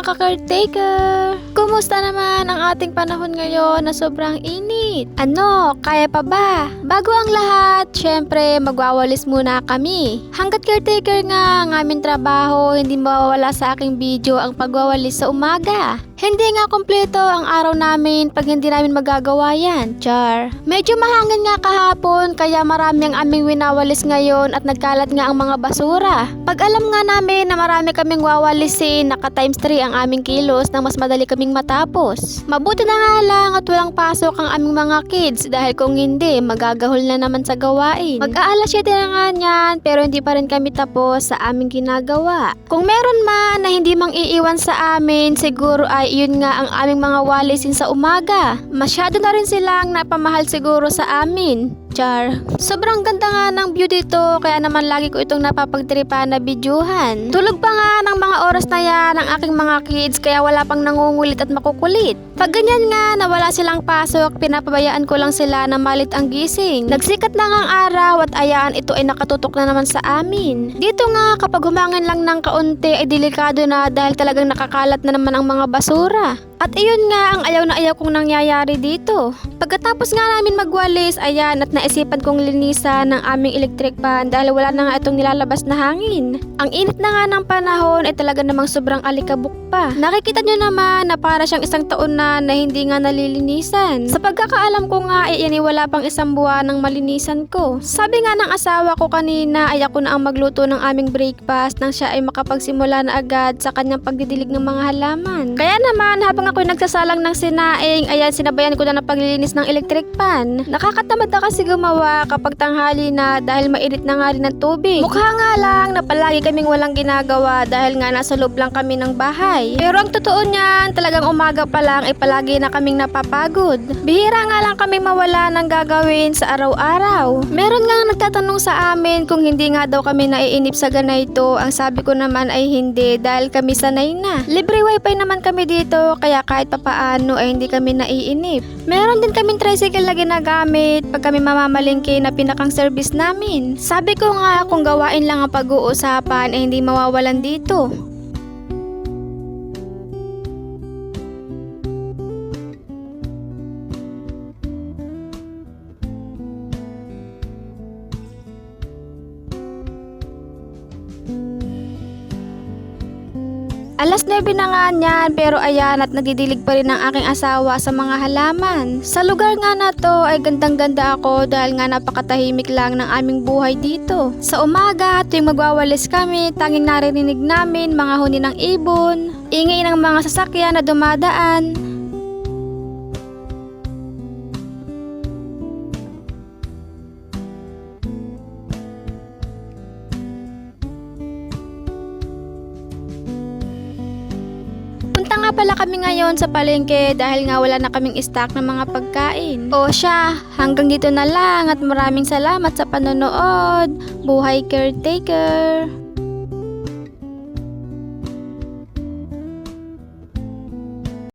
mga ka-caretaker! Kumusta naman ang ating panahon ngayon na sobrang init? Ano, kaya pa ba? Bago ang lahat, syempre magwawalis muna kami. Hanggat caretaker nga ang aming trabaho, hindi mawawala sa aking video ang pagwawalis sa umaga. Hindi nga kompleto ang araw namin pag hindi namin magagawa yan, Char. Medyo mahangin nga kahapon kaya marami ang aming winawalis ngayon at nagkalat nga ang mga basura. Pag alam nga namin na marami kaming wawalisin, naka times 3 ang aming kilos nang mas madali kaming matapos. Mabuti na nga lang at walang pasok ang aming mga kids dahil kung hindi, magagahol na naman sa gawain. Mag-aalas 7 na nga niyan pero hindi pa rin kami tapos sa aming ginagawa. Kung meron man na hindi mang iiwan sa amin, siguro ay yun nga ang aming mga walisin sa umaga. Masyado na rin silang napamahal siguro sa amin. Char. Sobrang ganda nga ng view dito kaya naman lagi ko itong napapagtripan na bidyuhan. Tulog pa nga ng mga oras na yan ang aking mga kids kaya wala pang nangungulit at makukulit. Pag ganyan nga na wala silang pasok, pinapabayaan ko lang sila na malit ang gising. Nagsikat na ang araw at ayaan ito ay nakatutok na naman sa amin. Dito nga kapag humangin lang ng kaunti ay delikado na dahil talagang nakakalat na naman ang mga basura. At iyon nga ang ayaw na ayaw kong nangyayari dito. Pagkatapos nga namin magwalis, ayan at naisipan kong linisan ng aming electric fan dahil wala na nga itong nilalabas na hangin. Ang init na nga ng panahon ay talaga namang sobrang alikabok pa. Nakikita nyo naman na para siyang isang taon na na hindi nga nalilinisan. Sa pagkakaalam ko nga ay yan wala pang isang buwan ng malinisan ko. Sabi nga ng asawa ko kanina ay ako na ang magluto ng aming breakfast nang siya ay makapagsimula na agad sa kanyang pagdidilig ng mga halaman. Kaya naman habang ako nagsasalang ng sinaing, ayan sinabayan ko na ng paglilinis ng electric pan. Nakakatamad na kasi gumawa kapag tanghali na dahil mainit na nga rin ang tubig. Mukha nga lang na palagi kaming walang ginagawa dahil nga nasa loob lang kami ng bahay. Pero ang totoo niyan, talagang umaga pa lang ay palagi na kaming napapagod. Bihira nga lang kami mawala ng gagawin sa araw-araw. Meron nga nagtatanong sa amin kung hindi nga daw kami naiinip sa ganito. Ang sabi ko naman ay hindi dahil kami sanay na. Libre wifi naman kami dito kaya kahit papaano ay hindi kami naiinip. Meron din kaming tricycle na ginagamit pag kami mamamalingke na pinakang service namin. Sabi ko nga kung gawain lang ang pag-uusapan ay hindi mawawalan dito. Alas 9 na nga niyan pero ayan at nagdidilig pa rin ang aking asawa sa mga halaman. Sa lugar nga na to ay gandang-ganda ako dahil nga napakatahimik lang ng aming buhay dito. Sa umaga tuwing magwawalis kami, tanging naririnig namin mga huni ng ibon, ingay ng mga sasakyan na dumadaan, nga pala kami ngayon sa palengke dahil nga wala na kaming stock ng mga pagkain. O siya, hanggang dito na lang at maraming salamat sa panonood. Buhay caretaker!